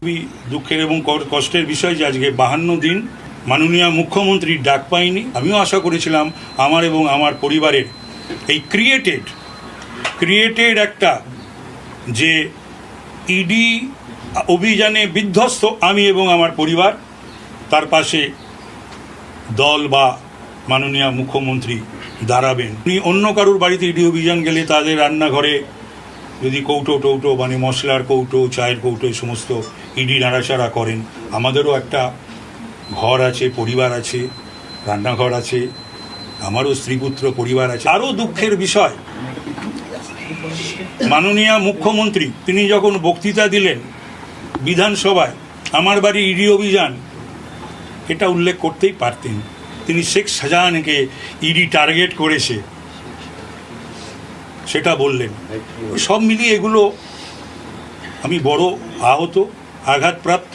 খুবই দুঃখের এবং কষ্টের বিষয় যে আজকে বাহান্ন দিন মাননীয় মুখ্যমন্ত্রীর ডাক পাইনি আমিও আশা করেছিলাম আমার এবং আমার পরিবারের এই ক্রিয়েটেড ক্রিয়েটেড একটা যে ইডি অভিযানে বিধ্বস্ত আমি এবং আমার পরিবার, তার পাশে দল বা মাননীয় মুখ্যমন্ত্রী দাঁড়াবেন। উনি অন্য কারোর বাড়িতে ইডি অভিযান গেলে তাদের রান্নাঘরে যদি কৌটো, টৌটো মানে মশলার কৌটো, চায়ের কৌটো, এই সমস্ত ইডি নাড়াচাড়া করেন, আমাদেরও একটা ঘর আছে, পরিবার আছে, রান্নাঘর আছে, আমারও স্ত্রীপুত্র, পরিবার আছে। আরও দুঃখের বিষয়, মাননীয় মুখ্যমন্ত্রী, তিনি যখন বক্তৃতা দিলেন বিধানসভায়, আমার বাড়ি ইডি অভিযান, এটা উল্লেখ করতেই পারতেন। তিনি শেখ শাহজাহানকে ইডি টার্গেট করেছে। সেটা বললেন। সব মিলিয়ে এগুলো আমি বড় আহত আঘাতপ্রাপ্ত।